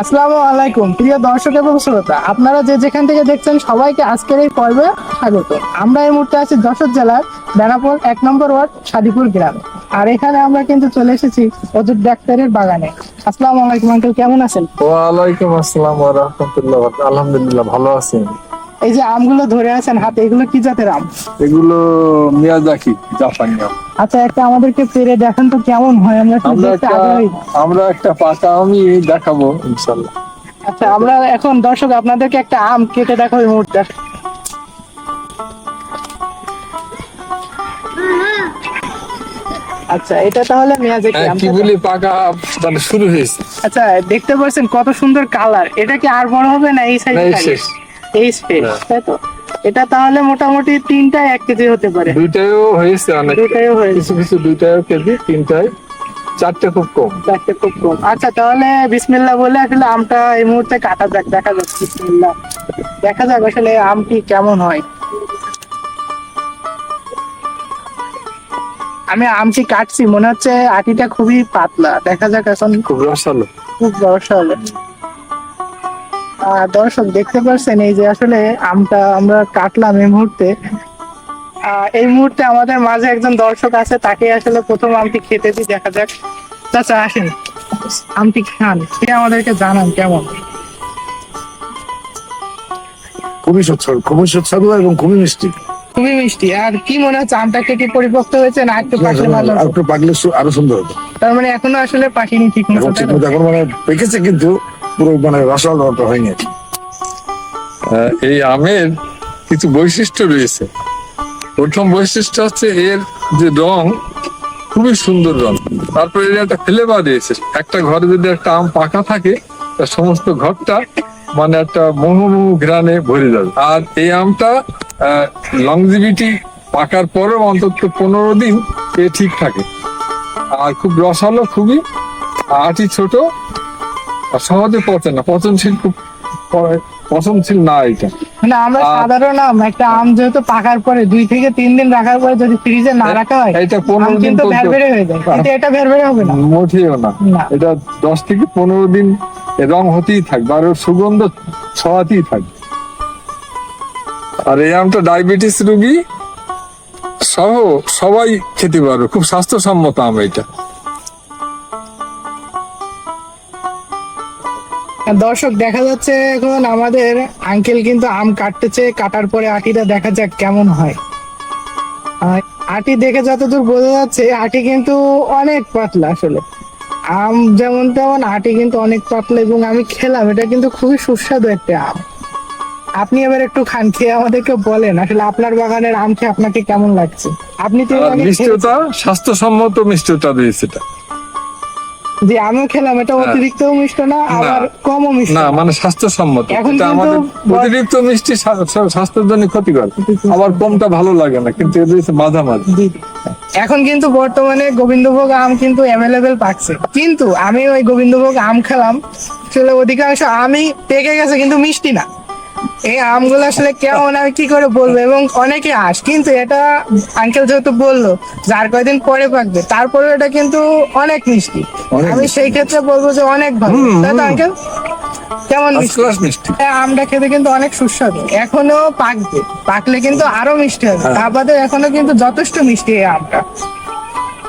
আসসালামু আলাইকুম, প্রিয় দর্শক এবং শ্রোতা, আপনারা যে যেখান থেকে দেখছেন সবাইকে আজকের এই পর্বে স্বাগত। আমরা এই মুহূর্তে আছি যশোর জেলার বেনাপুর এক নম্বর ওয়ার্ড সাদিপুর গ্রামে। আর এখানে আমরা কিন্তু চলে এসেছি অজুর ডাক্তারের বাগানে। আসসালামু আলাইকুম, আঙ্কেল, কেমন আছেন? ওয়ালাইকুম আসসালাম আলহামদুলিল্লাহ, ভালো আছেন এই যে আমগুলো ধরে আছেন হাতে এগুলো কি জাতের আম? এগুলো মিয়াজাকি জাপানি আম। আচ্ছা একটা আমাদেরকে পেরে দেখেন তো কেমন হয় আমরা আমরা একটা পাকা আমি দেখাবো ইনশাল্লাহ। আচ্ছা আমরা এখন দর্শক আপনাদেরকে একটা আম কেটে এই মুহূর্তে। আচ্ছা এটা তাহলে মেয়াজে হ্যাঁ, কি বলি পাকা মানে শুরু হয়েছে। আচ্ছা দেখতে পাচ্ছেন কত সুন্দর কালার। এটা কি আর বড় হবে না এই সাইজ হ্যাঁ। তাই তো? এটা তাহলে মোটামুটি এক কেজি হতে পারে। দুইটাও হয়েছে অনেক। হয়েছে। কিছু কেজি তিনটায়। চারটে খুব কম। চারটে খুব কম। আচ্ছা তাহলে বিসমিল্লাহ বলে আসলে আমটা এই মুহূর্তে কাটা যাক দেখা যাক বিসমিল্লাহ। দেখা যাক আসলে আমটি কেমন হয়। আমি আমটি কাটছি মনে হচ্ছে আটিটা খুবই পাতলা। দেখা যাক এখন খুব রসালো। খুব আহ, দর্শক দেখতে পাচ্ছেন এই যে আসলে আমটা আমরা কাটলাম এই মুহূর্তে। এই মুহূর্তে আমাদের মাঝে একজন দর্শক আছে তাকে আসলে প্রথম আমটি খেতে দিই দেখা যাক। চাচা আসেন। আমটি খান সে আমাদেরকে জানান কেমন। খুবই সুস্বাদু খুবই সুস্বাদু এবং খুবই মিষ্টি। খুবই মিষ্টি। আর কি মনে হচ্ছে আমটা কি পরিপক্ক হয়েছে না একটু পাকলে ভালো একটু পাকলে আরও সুন্দর হতো। তার মানে এখনও আসলে পাকিনি ঠিক? মতো এখন মানে পেকেছে কিন্তু পুরো মানে রসাল হয়নি। এই আমের কিছু বৈশিষ্ট্য রয়েছে। প্রথম বৈশিষ্ট্য হচ্ছে এর যে রং, খুবই সুন্দর রং। তারপরে এর একটা ফ্লেভার রয়েছে। একটা ঘরে যদি একটা আম পাকা থাকে, তা সমস্ত ঘরটা মানে একটা মোহমোহ ঘ্রাণে ভরে যাবে। আর এই আমটা লংজিভিটি পাকার পরেও অন্তত পনেরো দিন এ ঠিক থাকে। আর খুব রসালো, খুবই আটি ছোট আর পচে না পচনশীল খুব পচনশীল না এটা। মানে আমরা সাধারণ আম একটা আম যেহেতু পাকার পরে দুই থেকে তিন দিন রাখার পরে যদি ফ্রিজে না রাখা হয় এটা পনেরো দিন ভেরভেরে হয়ে যায়। কিন্তু এটা ভেরভেরে হবে না। মোটেও না। এটা দশ থেকে পনেরো দিন রং হতেই থাকবে আর সুগন্ধ ছড়াতেই থাকবে। আর এই আমটা ডায়াবেটিস রুগী সহ সবাই খেতে পারবে খুব স্বাস্থ্যসম্মত আম এটা। দর্শক দেখা যাচ্ছে এখন আমাদের আঙ্কেল কিন্তু আম কাটতেছে কাটার পরে আটিটা দেখা যাক কেমন হয়। আটি দেখে যতদূর বোঝা যাচ্ছে আটি কিন্তু অনেক পাতলা আসলে। আম যেমন তেমন আটি কিন্তু অনেক পাতলা এবং আমি খেলাম এটা কিন্তু খুবই সুস্বাদু একটা আম। আপনি এবার একটু খান খেয়ে আমাদেরকে বলেন আসলে আপনার বাগানের আম খেয়ে আপনাকে কেমন লাগছে? আপনি তো মিষ্টতা স্বাস্থ্যসম্মত মিষ্টতা রয়েছে এটা। যে আমিও খেলাম এটা হ্যাঁ। অতিরিক্ত মিষ্ট না আবার কমও মিষ্ট। না। মানে স্বাস্থ্যসম্মত। এটা আমাদের অতিরিক্ত মিষ্টি স্বা- স্বা- স্বাস্থ্যের জন্য ক্ষতিকর। আবার কমটা ভালো লাগে না কিন্তু এদের মাঝামাঝি। এখন কিন্তু বর্তমানে গোবিন্দভোগ আম কিন্তু অ্যাভেলেবেল পাচ্ছে। কিন্তু আমি ওই গোবিন্দভোগ আম খেলাম আসলে অধিকাংশ আমই পেকে গেছে কিন্তু মিষ্টি না। এই আমগুলো আসলে কেমন আমি কি করে বলব? এবং অনেকে আস কিন্তু এটা আঙ্কেল যেহেতু বলল যার কয়দিন পরে পাকবে তারপরে এটা কিন্তু অনেক মিষ্টি। আমি সেই ক্ষেত্রে বলব যে অনেক ভালো। তাই তো আঙ্কেল কেমন মিষ্টি? এই আমটা খেতে কিন্তু অনেক সুস্বাদু। এখনও পাকবে। পাকলে কিন্তু আরও মিষ্টি হবে। তা বাদে এখনও কিন্তু যথেষ্ট মিষ্টি এই আমটা।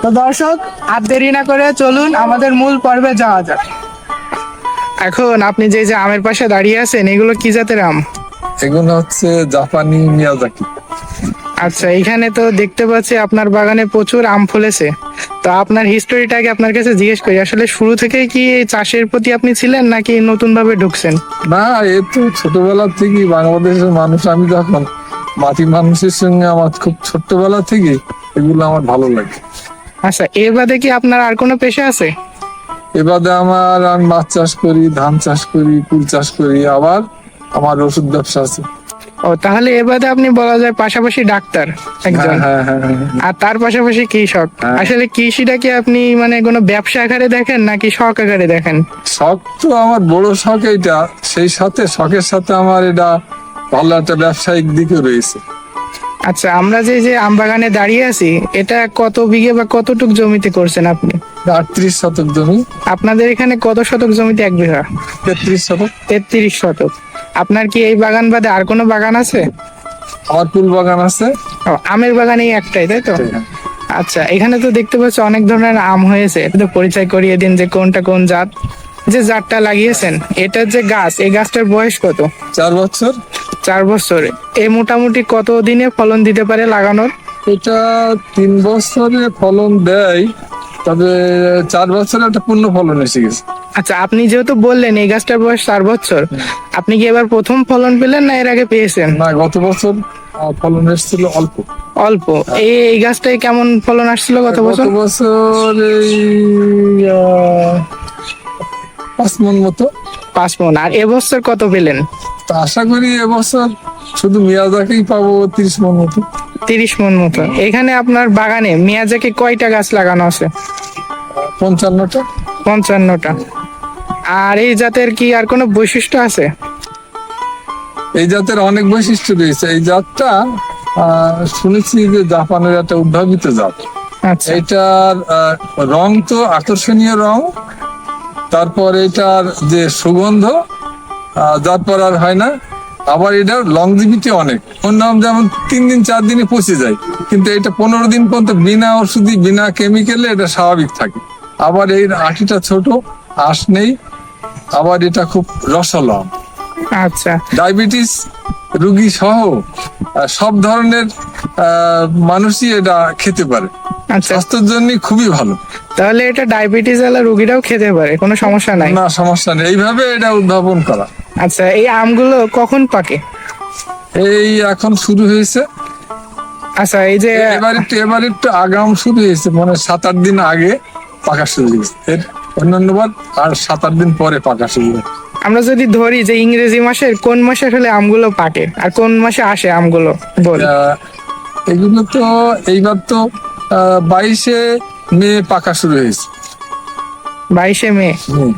তো দর্শক আর দেরি না করে চলুন আমাদের মূল পর্বে যাওয়া যাক। এখন আপনি যে যে আমের পাশে দাঁড়িয়ে আছেন এগুলো কি জাতের আম? এগুলো হচ্ছে জাপানি মিয়াজাকি। আচ্ছা এখানে তো দেখতে পাচ্ছি আপনার বাগানে প্রচুর আম ফলেছে। তো আপনার হিস্টোরিটাকে আপনার কাছে জিজ্ঞেস করি আসলে শুরু থেকেই কি এই চাষের প্রতি আপনি ছিলেন নাকি নতুন ভাবে ঢুকছেন? না এ তো ছোটবেলা থেকেই বাংলাদেশের মানুষ আমি যখন মাটি মানুষের সঙ্গে আমার খুব ছোট্টবেলা থেকে এগুলো আমার ভালো লাগে। আচ্ছা এর বাদে কি আপনার আর কোনো পেশা আছে? এবারে আমার আমি মাছ চাষ করি ধান চাষ করি কুল চাষ করি আবার আমার ওষুধ ব্যবসা আছে। ও তাহলে এ বাদে আপনি বলা যায় পাশাপাশি ডাক্তার একজন। হ্যাঁ হ্যাঁ হ্যাঁ। আর তার পাশাপাশি কৃষক। আসলে কৃষিটাকে আপনি মানে কোনো ব্যবসা আকারে দেখেন নাকি শখ আকারে দেখেন? শখ তো আমার বড় শখ এইটা সেই সাথে শখের সাথে আমার এটা ভালো একটা ব্যবসায়িক দিকে রয়েছে। আচ্ছা আমরা যে যে আম বাগানে দাঁড়িয়ে আছি এটা কত বিঘে বা কতটুক জমিতে করছেন আপনি? আটত্রিশ শতক জমি। আপনাদের এখানে কত শতক জমিতে এক বিঘা? তেত্রিশ শতক। তেত্রিশ শতক। আপনার কি এই বাগান বাদে আর কোনো বাগান আছে? আমার ফুল বাগান আছে। আমের বাগান এই একটাই তাই তো? আচ্ছা এখানে তো দেখতে পাচ্ছি অনেক ধরনের আম হয়েছে। এটা তো পরিচয় করিয়ে দিন যে কোনটা কোন জাত। যে জাতটা লাগিয়েছেন এটার যে গাছ এই গাছটার বয়স কত? চার বছর। চার বছর। এ মোটামুটি কত দিনে ফলন দিতে পারে লাগানোর? এটা তিন বছরে ফলন দেয় তবে চার বছরে একটা পূর্ণ ফলন এসে গেছে। আচ্ছা আপনি যেহেতু বললেন এই গাছটার বয়স চার বছর আপনি কি এবার প্রথম ফলন পেলেন না এর আগে পেয়েছেন? না গত বছর ফলন এসেছিল অল্প। অল্প। এই এই গাছটায় কেমন ফলন আসছিল গত বছর গত বছর? এই পাঁচ মন মতো। পাঁচ মন। আর এবছর কত পেলেন? তা আশা করি এবছর শুধু মিয়াজাকেই পাবো তিরিশ মন মতো। তিরিশ মন মতো। এখানে আপনার বাগানে মিয়াজাকে কয়টা গাছ লাগানো আছে? পঞ্চান্নটা। পঞ্চান্নটা। আর এই জাতের কি আর কোনো বৈশিষ্ট্য আছে? এই জাতের অনেক বৈশিষ্ট্য রয়েছে। এই জাতটা শুনেছি যে জাপানের একটা উদ্ভাবিত জাত। আচ্ছা। এটার রং তো আকর্ষণীয় রং তারপর এটার যে সুগন্ধ পর আর হয় না। আবার এটার লংজিভিটি অনেক। অন্য আম যেমন তিন দিন চার দিনে পচে যায়। কিন্তু এটা পনেরো দিন পর্যন্ত বিনা ওষুধি বিনা কেমিক্যালে এটা স্বাভাবিক থাকে। আবার এই আটিটা ছোট আঁশ নেই। আবার এটা খুব রসালো আম। আচ্ছা। ডায়াবেটিস রুগী সহ সব ধরনের মানুষই এটা খেতে পারে। আচ্ছা। স্বাস্থ্যের জন্য খুবই ভালো। তাহলে এটা ডায়াবেটিস আলা রোগীরাও খেতে পারে কোনো সমস্যা নাই? না সমস্যা নেই। এইভাবে এটা উদ্ভাবন করা। আচ্ছা এই আমগুলো কখন পাকে? এই এখন শুরু হয়েছে। আচ্ছা এই যে এবার একটু এবার একটু আগাম শুরু হয়েছে মানে সাত আট দিন আগে পাকা শুরু হয়েছে। এর অন্যান্য বার আর সাত আট দিন পরে পাকা শুরু হয় আমরা যদি ধরি যে ইংরেজি মাসের কোন মাসে হলে আমগুলো পাকে? আর কোন মাসে আসে আমগুলো? বল। এগুলো তো এইবার তো বাইশে মে পাকা শুরু হয়েছে। বাইশে মে। হুম।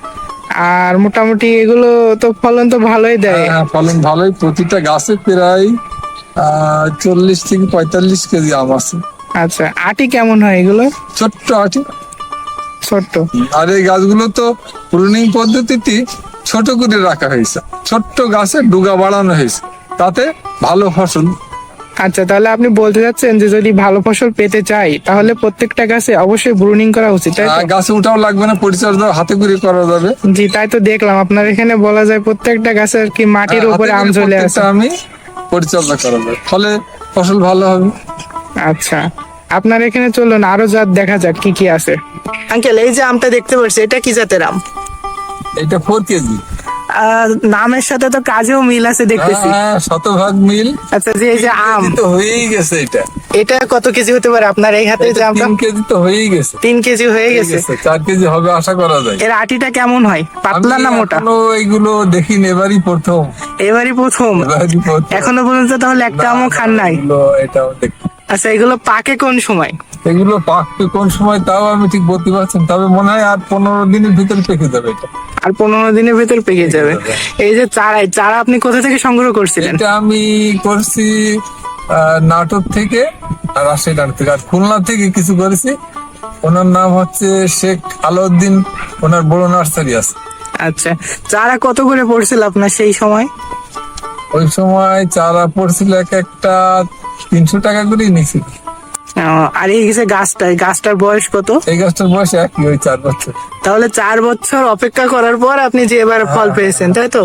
আর মোটামুটি এগুলো তো ফলন তো ভালোই দেয়। হ্যাঁ, ফলন ভালোই। প্রতিটা গাছে প্রায় চল্লিশ থেকে পঁয়তাল্লিশ কেজি আম আছে। আচ্ছা আটি কেমন হয় এগুলো? ছোট্ট আটি। ছোট্ট। আর এই গাছগুলো তো প্রুনিং পদ্ধতিতে ছোট করে রাখা হয়েছে। ছোট্ট গাছে ডুগা বাড়ানো হয়েছে। তাতে ভালো ফসল আচ্ছা তাহলে আপনি বলতে চাচ্ছেন যে যদি ভালো ফসল পেতে চাই তাহলে প্রত্যেকটা গাছে অবশ্যই ব্রুনিং করা উচিত তাই তো? গাছে উঠাও লাগবে না পরিচর্যা হাতে করে করা যাবে। জি তাই তো দেখলাম। আপনার এখানে বলা যায় প্রত্যেকটা গাছে আর কি মাটির উপরে আম চলে আসে আমি পরিচর্যা করা যাবে। ফলে ফসল ভালো হবে। আচ্ছা আপনার এখানে চলুন আরও জাত দেখা যাক কি কি আছে। আঙ্কেল এই যে আমটা দেখতে পাচ্ছি এটা কি জাতের আম? এটা ফোর কেজি। নামের সাথে তো কাজেও মিল আছে দেখতেছি। হ্যাঁ শতভাগ মিল। আচ্ছা যে এই যে আম। তো হয়েই গেছে এটা। এটা কত কেজি হতে পারে আপনার এই হাতে যে এটা আমটা? তিন কেজি তো হয়েই গেছে। তিন কেজি হয়ে হয়ে গেছে। গেছে, চার কেজি হবে আশা করা যায়। এর আটিটা কেমন হয়? পাতলা না মোটা? এইগুলো দেখিনি এবারই প্রথম। এবারই প্রথম। এখনও পর্যন্ত তাহলে একটা আমও খান নাই? এটাও দেখ। আচ্ছা এগুলো পাকে কোন সময়? এগুলো পাকবে কোন সময় তাও আমি ঠিক বলতে পারছি তবে মনে হয় আর পনেরো দিনের ভিতরে পেকে যাবে এটা। আর পনেরো দিনের ভেতর পেকে যাবে। এই যে চারাই চারা আপনি কোথা থেকে সংগ্রহ করছিলেন? এটা আমি করছি আহ, নাটোর থেকে আর রাজশাহী নাটোর থেকে। আর খুলনা থেকে কিছু করেছি। ওনার নাম হচ্ছে শেখ আলাউদ্দিন ওনার বড় নার্সারি আছে। আচ্ছা চারা কত করে পড়ছিল আপনার সেই সময়? ওই সময় চারা পড়ছিল এক একটা তিনশো টাকা করেই নিছি আর এই যে গাছটা এই গাছটার বয়স কত? এই গাছটার বয়স একই ওই চার বছর। তাহলে চার বছর অপেক্ষা করার পর আপনি যে এবার ফল পেয়েছেন তাই তো?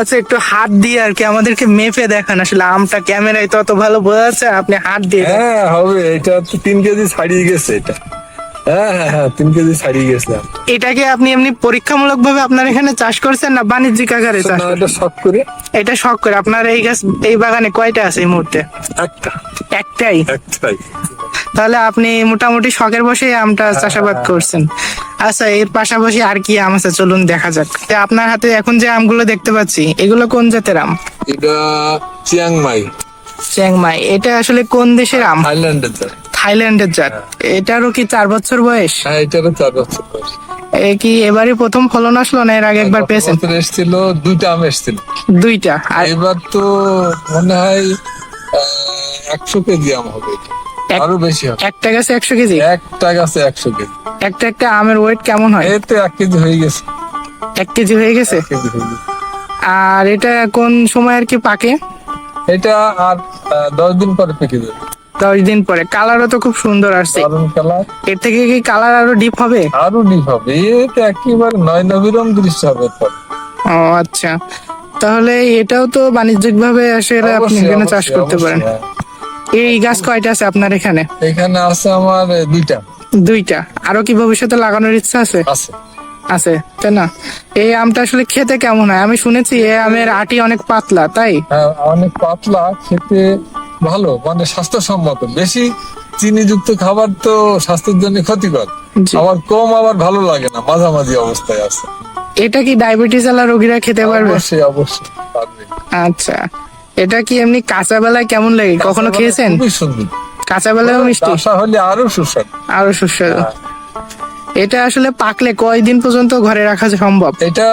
আচ্ছা একটু হাত দিয়ে আর কি আমাদেরকে মেপে দেখান আসলে আমটা ক্যামেরায় তত ভালো বোঝা যাচ্ছে আপনি হাত দিয়ে হ্যাঁ হবে এটা তো তিন কেজি ছাড়িয়ে গেছে এটা। হ্যাঁ হ্যাঁ হ্যাঁ তিন কেজি ছাড়িয়ে গেছে এটাকে আপনি এমনি পরীক্ষামূলক ভাবে আপনার এখানে চাষ করছেন না বাণিজ্যিক আকারে চাষ না, এটা শখ করে। এটা শখ করে। আপনার এই গাছ এই বাগানে কয়টা আছে এই মুহূর্তে? একটা। একটাই? একটাই। তাহলে আপনি মোটামুটি শখের বসে আমটা চাষাবাদ করছেন। আচ্ছা এর পাশাপাশি আর কি আম আছে? চলুন দেখা যাক। তা আপনার হাতে এখন যে আমগুলো দেখতে পাচ্ছি এগুলো কোন জাতের আম? এটা চিয়াংমাই। চ্যাংমাই এটা আসলে কোন দেশের আম? থাইল্যান্ডের জাত। থাইল্যান্ডের জাত। এটারও কি চার বছর বয়স? হ্যাঁ এটারও চার বছর বয়স। এ কি এবারই প্রথম ফলন আসলো না এর আগে একবার পেয়েছেন? এসেছিল দুইটা আম এসেছিল। দুইটা। আর এবার তো মনে হয় একশো কেজি আম হবে আরও বেশি হবে। একটা গাছে একশো কেজি? একটা গাছে একশো কেজি। একটা একটা আমের ওয়েট কেমন হয়? এতে হয়ে এক কেজি হয়ে গেছে? এক কেজি হয়ে গেছে। আর এটা কোন সময় আর কি পাকে? এটা আর দশ দিন পরে পেকে যাবে। দশ দিন পরে। কালারও তো খুব সুন্দর আসছে। কালার। এর থেকে কি কালার আরও ডিপ হবে? আরও ডিপ হবে। এতে একেবারে নয় নবীরম দৃশ্য হবে ও আচ্ছা। তাহলে এটাও তো বাণিজ্যিক ভাবে আসলে আপনি এখানে চাষ করতে পারেন। হ্যাঁ। এই গাছ কয়টা আছে আপনার এখানে? এখানে আছে আমার দুইটা। দুইটা। আরও কি ভবিষ্যতে লাগানোর ইচ্ছা আছে? আছে। আছে তাই না? এই আমটা আসলে খেতে কেমন হয়? আমি শুনেছি এই আমের আটি অনেক পাতলা তাই? হ্যাঁ অনেক পাতলা খেতে ভালো মানে স্বাস্থ্যসম্মত। বেশি চিনিযুক্ত খাবার তো স্বাস্থ্যের জন্য ক্ষতিকর। আবার কম আবার ভালো লাগে না মাঝামাঝি অবস্থায় আছে। এটা কি ডায়াবেটিস আলা রোগীরা খেতে পারবে? অবশ্যই অবশ্যই পারবে। আচ্ছা। এটা কি এমনি কাঁচা বেলায় কেমন লাগে? কখনো খেয়েছেন? খুবই সুন্দর। কাঁচা বেলায়ও মিষ্টি? আশা হলে আরও সুস্বাদু। আরও সুস্বাদু। হ্যাঁ। এটা আসলে পাকলে কয়দিন পর্যন্ত ঘরে রাখা সম্ভব? এটা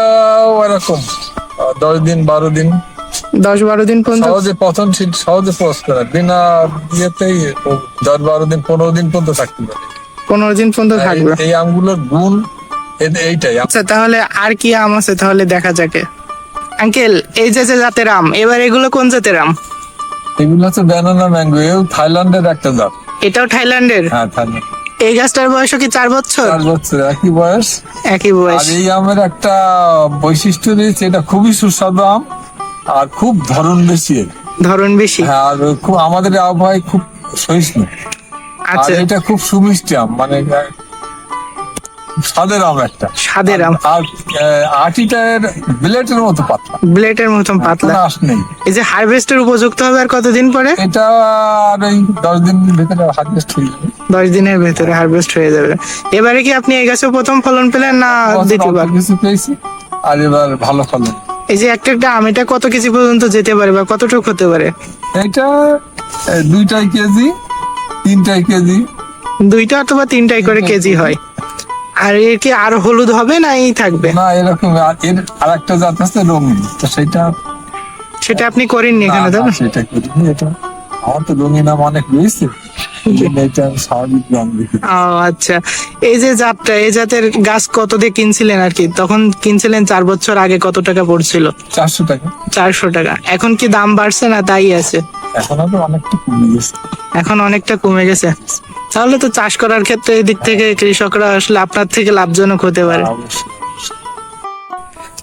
এরকম আহ, দশ দিন বারো দিন। দশ বারো দিন পর্যন্ত? সহজে পচন শীল সহজে পচবে না বিনা ইয়েতেই দশ বারো দিন পনেরো দিন পর্যন্ত থাকতে পারে। পনেরো দিন পর্যন্ত থাকবে। এই- আমগুলোর গুণ এইটাই। আচ্ছা তাহলে আর কি আম আছে? তাহলে দেখা যাকে আঙ্কেল এই যে যে জাতের আম এবার এগুলো কোন জাতের আম? এগুলো হচ্ছে ব্যানানা ম্যাঙ্গো থাইল্যান্ডের একটা জাত। এটাও থাইল্যান্ডের? হ্যাঁ থাইল্যান্ড এই গাছটার বয়স কি চার বছর? চার বছর একই বয়স। একই বয়স। আর এই আমের একটা বৈশিষ্ট্য রয়েছে এটা খুবই সুস্বাদু আম আর খুব ধরন বেশি। ধরন বেশি। হ্যাঁ আর খুব আমাদের আবহাওয়ায় খুব সহিষ্ণু। আর আচ্ছা এটা খুব সুমিষ্টি আম মানে আম একটা। আম। আর আহ, আটিটা এর ব্লেটের মতো পাতলা। ব্লেডের পাতলা। কোনো আঁশ নেই। এই যে হারভেস্টের উপযুক্ত হবে আর কতদিন পরে? এটা আর এই দশ দিন ভিতরে হারভেস্ট হয়ে যাবে। দশ দিনের ভেতরে হারভেস্ট হয়ে যাবে। এবারে কি আপনি এই গাছে প্রথম ফলন পেলেন না দ্বিতীয়বার? কিছু পেয়েছি আর এবার ভালো ফলন। এই যে একটা একটা আম এটা কত কেজি পর্যন্ত যেতে পারে বা কতটুকু হতে পারে? এটা দুইটাই কেজি তিনটাই কেজি। দুইটা অথবা তিনটাই করে কেজি। হয়। আর এর কি আর হলুদ হবে না এই থাকবে? না এরকম আর এর আর একটা জাত আছে রঙিন তো সেটা সেটা আপনি করেননি এখানে তাই না? সেটা করিনি এটা আমার তো রঙিন নাম অনেক রয়েছে আচ্ছা। এই যে জাতটা এই জাতের গাছ কত দিয়ে কিনছিলেন আর কি? তখন কিনছিলেন চার বছর আগে কত টাকা পড়ছিল? চারশো টাকা। চারশো টাকা। এখন কি দাম বাড়ছে না তাই আছে? এখন অনেকটা কমে গেছে। এখন অনেকটা কমে গেছে। তাহলে তো চাষ করার ক্ষেত্রে এই দিক থেকে কৃষকরা আসলে আপনার থেকে লাভজনক হতে পারে।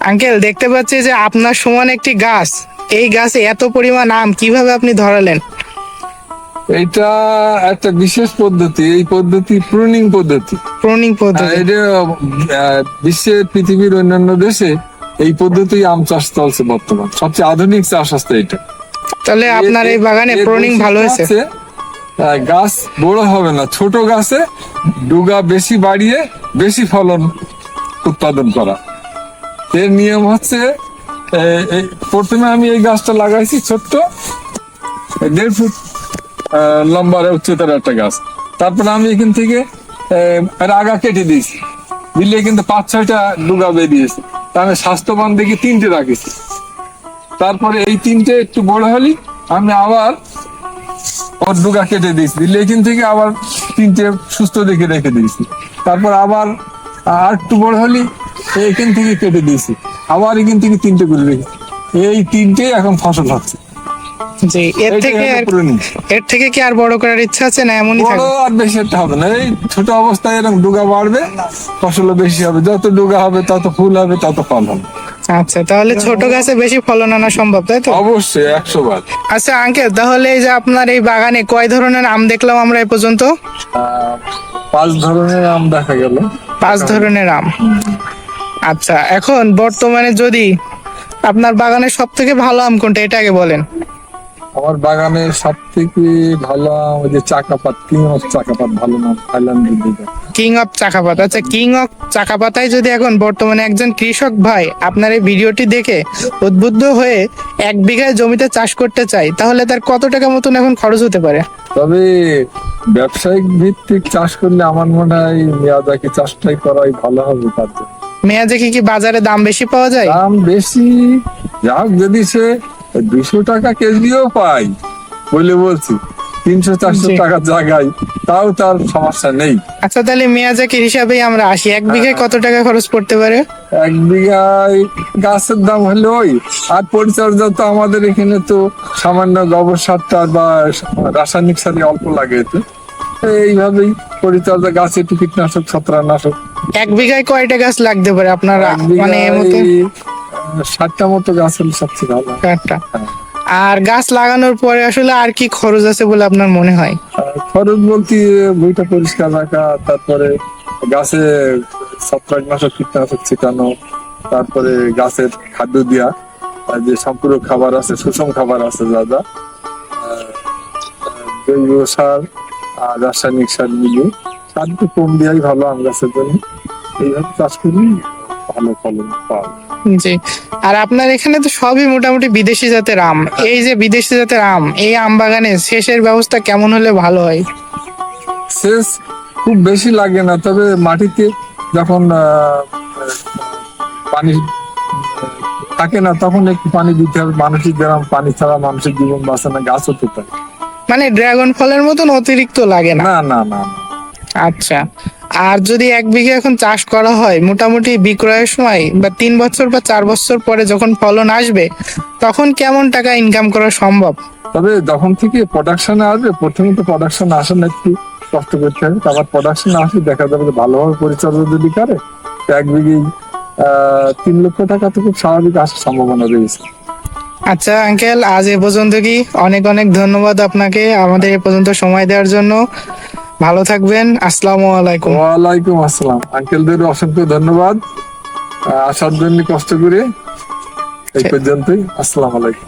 আঙ্কেল দেখতে পাচ্ছি যে আপনার সমান একটি গাছ। এই গাছে এত পরিমাণ আম কীভাবে আপনি ধরালেন? এইটা একটা বিশেষ পদ্ধতি এই পদ্ধতি প্রুনিং পদ্ধতি। প্রুনিং পদ্ধতি। এটা বিশ্বের পৃথিবীর অন্যান্য দেশে এই পদ্ধতি আম চাষ চলছে বর্তমান। সবচেয়ে আধুনিক চাষ আসছে এটা। তাহলে আপনার এই বাগানে প্রুনিং ভালো হয়েছে। গাছ বড় হবে না ছোট গাছে ডুগা বেশি বাড়িয়ে বেশি ফলন উৎপাদন করা। এর নিয়ম হচ্ছে প্রথমে আমি এই গাছটা লাগাইছি ছোট্ট দেড় ফুট আহ, লম্বা আর উচ্চতার একটা গাছ। তারপরে আমি এখান থেকে আগা কেটে দিয়েছি। দিলে কিন্তু পাঁচ ছয়টা ডুগা বেরিয়েছে। তা আমি স্বাস্থ্যবান দেখে তিনটে রাখেছি। তারপরে এই তিনটে একটু বড় হলি আমি আবার ডুগা কেটে দিয়েছি। লেকিন থেকে আবার তিনটে সুস্থ দেখে রেখে দিয়েছি। তারপর আবার আর একটু বড় হলি এখান থেকে কেটে দিয়েছি। আবার এখান থেকে তিনটে করে রেখেছি এই তিনটেই এখন ফসল হচ্ছে। জি এর থেকে। এর থেকে কি আর বড় করার ইচ্ছা আছে না এমনই বড় আর বেশি একটা হবে না। এই ছোট অবস্থায় এরকম ডুগা বাড়বে ফসলও বেশি হবে। যত ডুগা হবে তত ফুল হবে তত ফল হবে। আচ্ছা তাহলে ছোট গাছে বেশি ফলন আনা সম্ভব তাই তো? অবশ্যই একশো বার। আচ্ছা আঙ্কেল তাহলে এই যে আপনার এই বাগানে কয় ধরনের আম দেখলাম আমরা এ পর্যন্ত? পাঁচ ধরনের আম দেখা গেল। পাঁচ ধরনের আম। আচ্ছা এখন বর্তমানে যদি আপনার বাগানের সব থেকে ভালো আম কোনটা এটা আগে বলেন। আমার বাগানে সব থেকে ভালো ওই যে চাকাপাত কিং অফ চাকাপাত ভালো নাম থাইল্যান্ডের দিকে। কিং অফ চাকাপাত। আচ্ছা কিং অফ চাকাপাতায় যদি এখন বর্তমানে একজন কৃষক ভাই আপনার এই ভিডিওটি দেখে উদ্বুদ্ধ হয়ে এক বিঘায় জমিতে চাষ করতে চাই তাহলে তার কত টাকা মতন এখন খরচ হতে পারে? তবে ব্যবসায়িক ভিত্তিক চাষ করলে আমার মনে হয় মেয়াদাকি চাষটাই করাই ভালো হবে তার জন্য। মেয়াজে কি কি বাজারে দাম বেশি পাওয়া যায়? দাম বেশি যাক যদি সে দুশো টাকা কেজিও পাই বলে বলছি। তিনশো চারশো জি। টাকার জায়গায় তাও তার সমস্যা নেই। আচ্ছা তাহলে মিয়াজাকির হিসাবেই আমরা আসি? এক বিঘায় কত টাকা খরচ পড়তে পারে? এক বিঘায় গাছের দাম হলো ওই আর পরিচর্যা তো আমাদের এখানে তো সামান্য গোবর সারটা বা রাসায়নিক সারে অল্প লাগে তো এইভাবেই পরিচর্যা গাছে একটু কীটনাশক ছত্রাকনাশক। এক বিঘায় কয়টা গাছ লাগতে পারে আপনার মানে বিঘায়, মতো গাছ হলে সবচেয়ে ভালো। চারটা হ্যাঁ। আর গাছ লাগানোর পরে আসলে আর কি খরচ আছে বলে আপনার মনে হয় খরচ বলতে বইটা পরিষ্কার রাখা তারপরে গাছে ছত্রাকনাশক কীটনাশক ছিটানো তারপরে গাছের খাদ্য দেওয়া আর যে সম্পূরক খাবার আছে সুষম খাবার আছে যা যা জৈব সার আর রাসায়নিক সার মিলিয়ে সার কম দেওয়াই ভালো আম গাছের জন্য এইভাবে চাষ করি ভালো ফলন পাওয়া জি। আর আপনার এখানে তো সবই মোটামুটি বিদেশি জাতের আম। এই যে বিদেশি জাতের আম এই আম বাগানে শেষের ব্যবস্থা কেমন হলে ভালো হয়? সেচ খুব বেশি লাগে না তবে মাটিতে যখন পানি থাকে না তখন একটু পানি দিতে হবে। মানসিক গ্রাম পানি ছাড়া মানুষের জীবন বাঁচে না গাছ হতে পারে মানে ড্রাগন ফলের মতন অতিরিক্ত লাগে না না না। আচ্ছা। আর যদি এক বিঘে এখন চাষ করা হয় মোটামুটি বিক্রয়ের সময় বা তিন বছর বা চার বছর পরে যখন ফলন আসবে তখন কেমন টাকা ইনকাম করা সম্ভব? তবে যখন থেকে প্রোডাকশন আসবে প্রথমে তো প্রোডাকশন আসে না একটু কষ্ট করতে হবে। তারপর প্রোডাকশন আসলে দেখা যাবে যে ভালোভাবে পরিচর্যা যদি করে এক বিঘে তিন লক্ষ টাকা তো খুব স্বাভাবিক আসার সম্ভাবনা রয়েছে। আচ্ছা আঙ্কেল আজ এ পর্যন্ত কি? অনেক অনেক ধন্যবাদ আপনাকে আমাদের এ পর্যন্ত সময় দেওয়ার জন্য। ভালো থাকবেন আসসালামু আলাইকুম। ওয়ালাইকুম আসসালাম। আঙ্কেলদের অসংখ্য ধন্যবাদ। আসার জন্য কষ্ট করে এই পর্যন্তই। আসসালাম আলাইকুম।